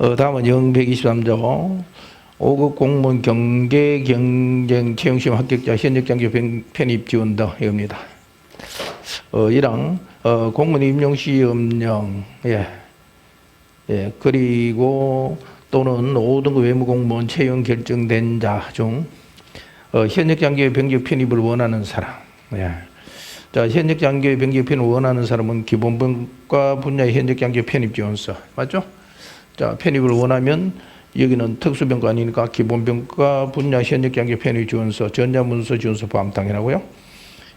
어, 다음은 영 123조 5급 공무원 경계 경쟁 채용시험 합격자 현역 장교 편- 편입 지원 등입니다. 어, 1항 어, 공무원 임용 시험령 예. 예, 그리고 또는 5등급 외무 공무원 채용 결정된 자중 어, 현역 장교의 병역 편입을 원하는 사람. 예. 자, 현역 장교의 병역 편입을 원하는 사람은 기본병과 분야의 현역 장교 편입 지원서. 맞죠? 자, 편입을 원하면 여기는 특수병과 아니니까 기본병과 분야 현역 장교 편입 지원서, 전자문서 지원서 포함 당연하고요.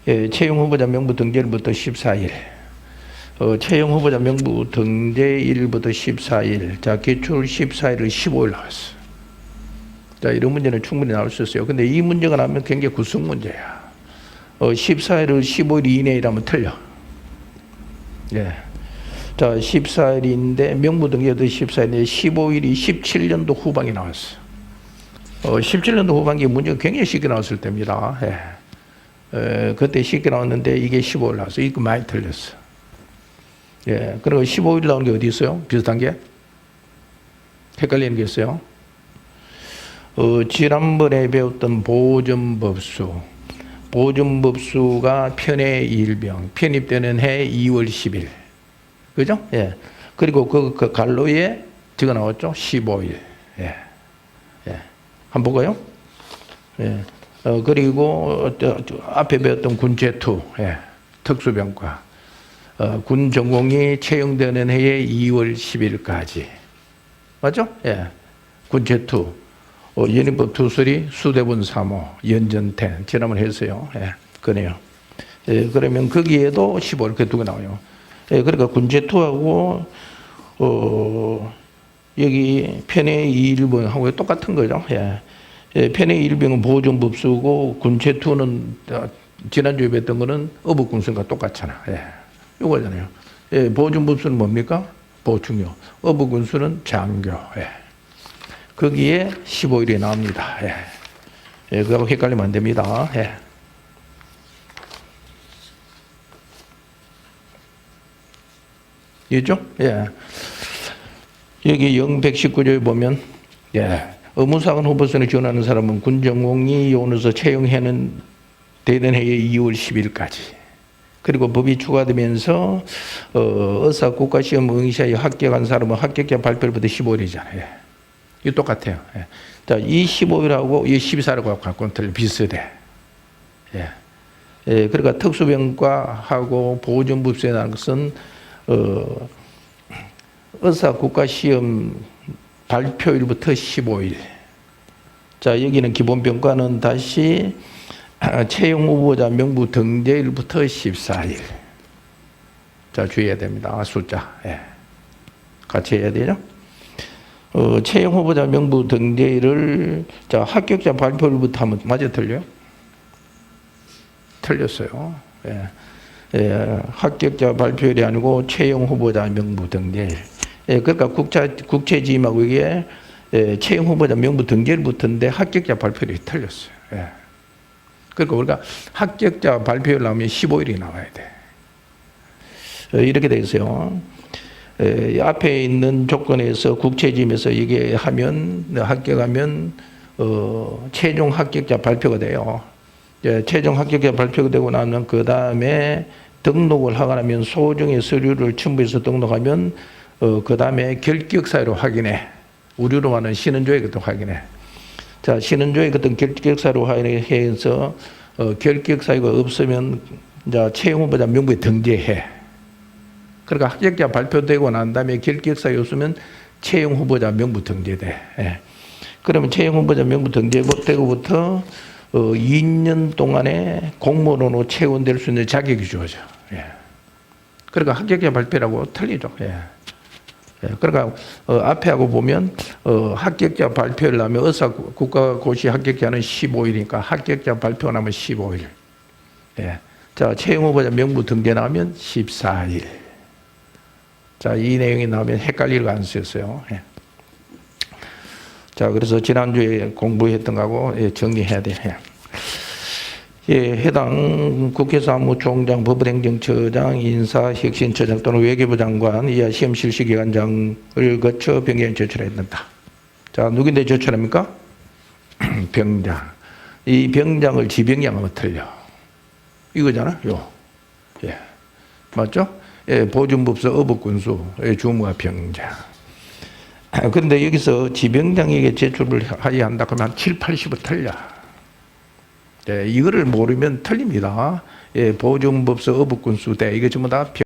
예, 채용 후보자 명부 등재일부터 14일. 어, 채용 후보자 명부 등재일부터 14일. 자, 기출 14일을 15일 나왔어. 자, 이런 문제는 충분히 나올 수 있어요. 근데 이 문제가 나오면 굉장히 구성 문제야. 어, 14일을 15일 이내이라면 틀려. 예. 자, 14일인데 명부 등재도 14일인데 15일이 17년도 후반기 나왔어. 어, 17년도 후반기 문제가 굉장히 쉽게 나왔을 때입니다. 예. 에, 그때 쉽게 나왔는데 이게 15일 나왔어. 이거 많이 틀렸어. 예. 그리고 15일 나오는 게 어디 있어요? 비슷한 게? 헷갈리는 게 있어요. 어, 지난번에 배웠던 보존법수. 보존법수가 편의 일병. 편입되는 해 2월 10일. 그죠? 예. 그리고 그, 그 갈로에 적어 나왔죠? 15일. 예. 예. 한번 볼까요? 예. 어, 그리고 저, 저 앞에 배웠던 군제투, 예. 특수병과. 어, 군 전공이 채용되는 해에 2월 10일까지. 맞죠? 예. 군제투. 어, 연임법 투설이 수대본 3호, 연전텐. 지난번 했어요. 예. 그네요. 예, 그러면 거기에도 15일 그두개 나와요. 예, 그러니까 군제투하고, 어, 여기 편의 일병하고 똑같은 거죠. 예. 예, 편의 일병은 보존법수고 군제투는 어, 지난주에 뵀던 거는 어부군수가 똑같잖아. 예. 이거잖아요. 예, 보존법수는 뭡니까? 보충요. 어부군수는 장교. 예. 거기에 15일이 나옵니다. 예. 예, 그거하고 헷갈리면 안 됩니다. 예. 있죠? 예. 여기 영 119조에 보면, 예. 의무사관 후보선에 지원하는 사람은 군정공이 요원으로서 채용해는 되는 해의 2월 10일까지. 그리고 법이 추가되면서 어, 의사 국가시험 응시에 합격한 사람은 합격자 발표일부터 15일이잖아요. 예. 이거 똑같아요. 예. 자, 이 15일하고 이 14일하고 갖고는 틀려 비슷해. 예. 예, 그러니까 특수병과하고 보존법수에 나는 것은 어, 의사 국가 시험 발표일부터 15일. 자, 여기는 기본병과는 다시 채용 후보자 명부 등재일부터 14일. 자, 주의해야 됩니다. 숫자. 예. 같이 해야 되죠? 어, 채용 후보자 명부 등재일을 자, 합격자 발표일부터 하면 맞아 틀려요? 틀렸어요. 예. 예, 합격자 발표일이 아니고 채용 후보자 명부 등재일. 예, 그러니까 국자, 국채 지임하고 이게 예, 채용 후보자 명부 등재일부터인데 합격자 발표일이 틀렸어요. 예. 그러니까 우리가 합격자 발표일 나오면 15일이 나와야 돼. 어, 이렇게 돼 있어요. 에, 앞에 있는 조건에서 국채 지임에서 이게 하면 합격하면 어, 최종 합격자 발표가 돼요. 예, 최종 합격자 발표가 되고 나면 그 다음에 등록을 하거나면 소정의 서류를 첨부해서 등록하면 어, 그 다음에 결격 사유로 확인해. 우리로 하는 같은 거 확인해. 자, 신원조회 같은 결격 사유로 확인해서 어, 결격 사유가 없으면 자, 채용 후보자 명부에 등재해. 그러니까 합격자 발표되고 난 다음에 결격 사유 없으면 채용 후보자 명부 등재돼. 예. 그러면 채용 후보자 명부 등재되고부터 어, 2년 동안에 공무원으로 채원될 수 있는 자격이 주어져. 예. 그러니까 합격자 발표라고 틀리죠. 예. 예, 그러니까 어, 앞에 하고 보면 어, 합격자 발표를 하면 의사 국가고시 합격자는 15일이니까 합격자 발표 나면 15일. 예. 자 채용 후보자 명부 등재 나오면 14일. 자 이 내용이 나오면 헷갈릴 가능성이 있어요. 예. 자 그래서 지난주에 공부했던 거하고 예, 정리해야 돼. 예. 예, 해당 국회사무총장, 법원행정처장, 인사혁신처장 또는 외교부 장관 이하 시험 실시 기관장을 거쳐 병장에 제출했는다. 자, 누구인데 제출합니까? 병장. 이 병장을 지병장하면 틀려. 이거잖아, 요. 예. 맞죠? 예, 보존법서 어법군수의 주무가 병장. 아, 근데 여기서 지병장에게 제출을 하야 한다 그러면 한 7, 80은 틀려. 예, 이거를 모르면 틀립니다. 예, 보존법서 어법군수 대 이거 전부 다 병.